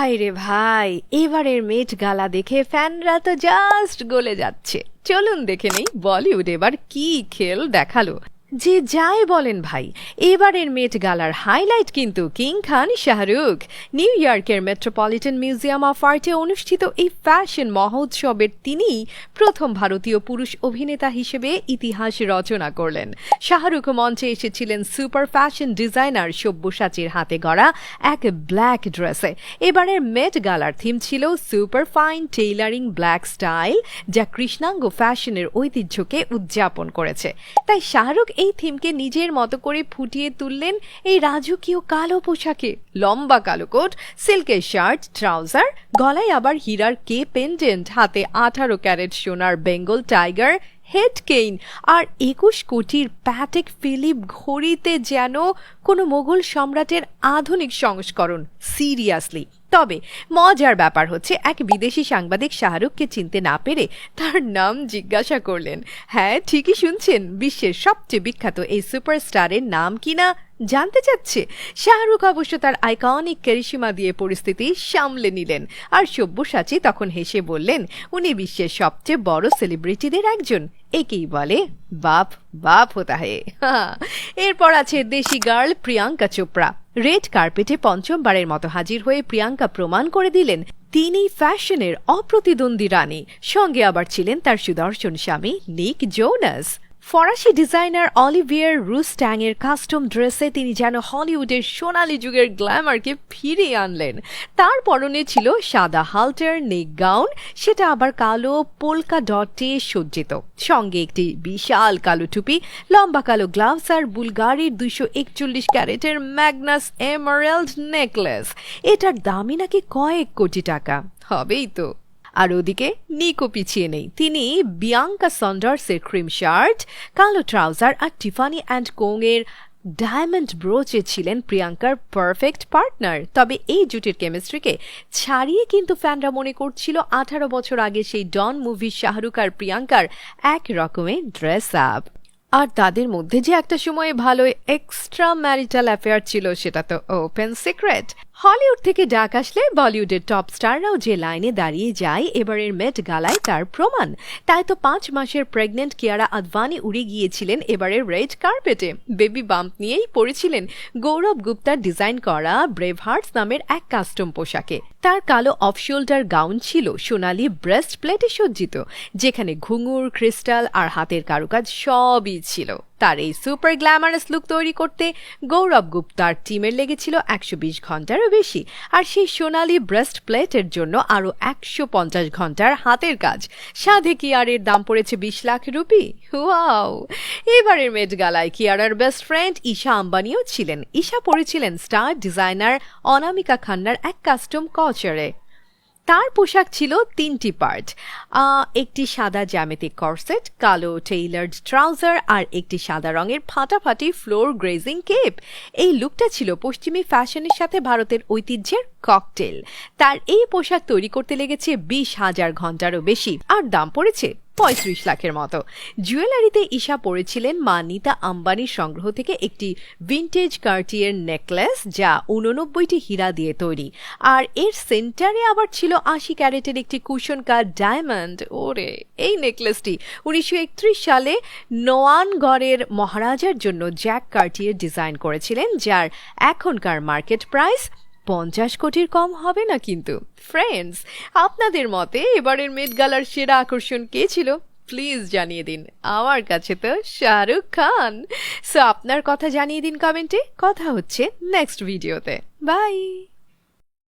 ভাই রে ভাই, এবারের মেট গালা দেখে ফ্যানরা তো জাস্ট গলে যাচ্ছে। চলুন দেখে নেই, বলিউড এবার কি খেল দেখাল। যে যাই বলেন ভাই। এবারের মেট গালার হাইলাইট কিন্তু কিং খান শাহরুখ। নিউ ইয়র্কের মেট্রোপলিটন মিউজিয়াম অফ আর্টে অনুষ্ঠিত এই ফ্যাশন মহোৎসবের তিনি প্রথম ভারতীয় পুরুষ অভিনেতা হিসেবে ইতিহাস রচনা করলেন। শাহরুখ মঞ্চে এসেছিলেন সুপার ফ্যাশন ডিজাইনার সব্যসাচীর হাতে গড়া এক ব্ল্যাক ড্রেসে। এবারের মেট গালার থিম ছিল super fine tailoring black style, যা কৃষ্ণাঙ্গ ফ্যাশনের ঐতিহ্যকে উদযাপন করেছে। তাই শাহরুখ এই থিমকে নিজের মতো করে ফুটিয়ে তুললেন এই রাজকীয় কালো পোশাকে। লম্বা কালো কোট, সিল্কের শার্ট, ট্রাউজার, গলায় আবার হীরার কে পেন্ডেন্ট, হাতে আঠারো ক্যারেট সোনার বেঙ্গল টাইগার, হেড কেইন আর একুশ কোটির প্যাটেক ফিলিপ ঘড়িতে যেন কোনো মোগল সম্রাটের আধুনিক সংস্করণ, সিরিয়াসলি। তবে মজার ব্যাপার হচ্ছে, এক বিদেশি সাংবাদিক শাহরুখকে চিনতে না পেরে তার নাম জিজ্ঞাসা করলেন। হ্যাঁ ঠিকই শুনছেন, বিশ্বের সবচেয়ে বিখ্যাত এই সুপারস্টারের নাম কিনা জানতে চাচ্ছে, শাহরুখ অবশ্য তার আইকনিক ক্যারিসিমা দিয়ে পরিস্থিতি সামলে নিলেন। আর সব্যসাচী তখন হেসে বললেন, উনি বিশ্বের সবচেয়ে বড় সেলিব্রিটিদের একজন। একেই বলে, বাপ বাপ হতা হে। এরপর আছে দেশি গার্ল প্রিয়াঙ্কা চোপড়া। রেড কার্পেটে পঞ্চমবারের মতো হাজির হয়ে প্রিয়াঙ্কা প্রমাণ করে দিলেন, তিনি ফ্যাশনের অপ্রতিদ্বন্দ্বী রানী। সঙ্গে আবার ছিলেন তার সুদর্শন স্বামী নিক জোনাস। ফরাসি ডিজাইনার অলিভিয়ার রুস্ট্যাং এর কাস্টম ড্রেসে তিনি যেন হলিউডের সোনালি যুগের গ্ল্যামারকে ফিরিয়ে আনলেন। তার পরনে ছিল সাদা হালটার, নেক গাউন, সেটা আবার কালো পোলকা ডটে সজ্জিত। সঙ্গে একটি বিশাল কালো টুপি, লম্বা কালো গ্লাভস আর বুলগারির দুইশো একচল্লিশ ক্যারেটের ম্যাগনাস এমারেল্ড নেকলেস। এটার দামই নাকি কয়েক কোটি টাকা। হবেই তো। আর ওদিকে নিকো পিছিয়ে নেই। তিনি বিয়াঙ্কা সন্ডার্সের ক্রিম শার্ট, কালো ট্রাউজার আর টিফানি অ্যান্ড কোং এর ডায়মন্ড ব্রোচে ছিলেন প্রিয়াঙ্কার পারফেক্ট পার্টনার। তবে এই জুটির কেমিস্ট্রিকে ছাড়িয়ে কিন্তু ফ্যানরা মনে করছিল আঠারো বছর আগে সেই ডন মুভি শাহরুখ আর প্রিয়াঙ্কার এক রকমের ড্রেস আপ আর তাদের মধ্যে যে একটা সময়ে ভালো এক্সট্রা ম্যারিটাল অ্যাফেয়ার ছিল সেটা তো ওপেন সিক্রেট হলিউড থেকে ডাক আসলে বলিউডের টপ স্টাররাও যে লাইনে দাঁড়িয়ে যায়, এবারের মেট গালায় তার প্রমাণ। তাই তো পাঁচ মাসের প্রেগনেন্ট কিয়ারা আদভানি উড়ে গিয়েছিলেন এবারের রেড কার্পেটে। বেবি বাম্প নিয়েই পড়েছিলেন। গৌরব গুপ্তার ডিজাইন করা ব্রেভ হার্টস নামের এক কাস্টম পোশাকে। তার কালো অফ শোল্ডার গাউন ছিল সোনালি ব্রেস্ট প্লেটে সজ্জিত, যেখানে ঘুঙুর, ক্রিস্টাল আর হাতের কারুকাজ সবই ছিল। তার এই সুপার গ্ল্যামারাস লুক তৈরি করতে গৌরব গুপ্তার টিমের লেগেছিল একশো বিশ ঘন্টারও বেশি। আর সেই সোনালি ব্রেস্ট প্লেটের জন্য আরও একশো পঞ্চাশ ঘণ্টার হাতের কাজ। সাধে কিয়ারের দাম পড়েছে বিশ লাখ রুপি। ওয়াও! এবারের মেট গালায় কিয়ারার বেস্ট ফ্রেন্ড ঈশা আম্বানিও ছিলেন। ঈশা পড়েছিলেন স্টার ডিজাইনার অনামিকা খান্নার এক কাস্টম কচারে তার পোশাক ছিল তিনটি পার্ট। একটি সাদা জ্যামিতিক করসেট কালো টেইলার্ড ট্রাউজার আর একটি সাদা রঙের ফাটাফাটি ফ্লোর গ্রেজিং কেপ এই লুকটা ছিল পশ্চিমী ফ্যাশনের সাথে ভারতের ঐতিহ্যের ককটেল তার এই পোশাক তৈরি করতে লেগেছে বিশ হাজার ঘন্টারও বেশি, আর দাম পড়েছে পঁয়ত্রিশ লাখের মতো। জুয়েলারিতে ঈশা পড়েছিলেন মা নিতা আম্বানির সংগ্রহ থেকে একটি ভিন্টেজ কার্টিয়ের নেকলেস যা উননব্বইটি হীরা দিয়ে তৈরি। আর এর সেন্টারে আবার ছিল আশি ক্যারেটের একটি কুশন কার ডায়মন্ড ওরে, এই নেকলেসটি উনিশশো একত্রিশ সালে নোয়ানগড়ের মহারাজার জন্য জ্যাক কার্টিয়ের ডিজাইন করেছিলেন, যার এখনকার মার্কেট প্রাইস পঞ্চাশ কোটির কম হবে না কিন্তু। ফ্রেন্ডস আপনাদের মতে এবারের মেট গালার সেরা আকর্ষণ কে ছিল? প্লিজ জানিয়ে দিন। আমার কাছে তো শাহরুখ খান। সো আপনার কথা জানিয়ে দিন কমেন্টে কথা হচ্ছে নেক্সট ভিডিওতে বাই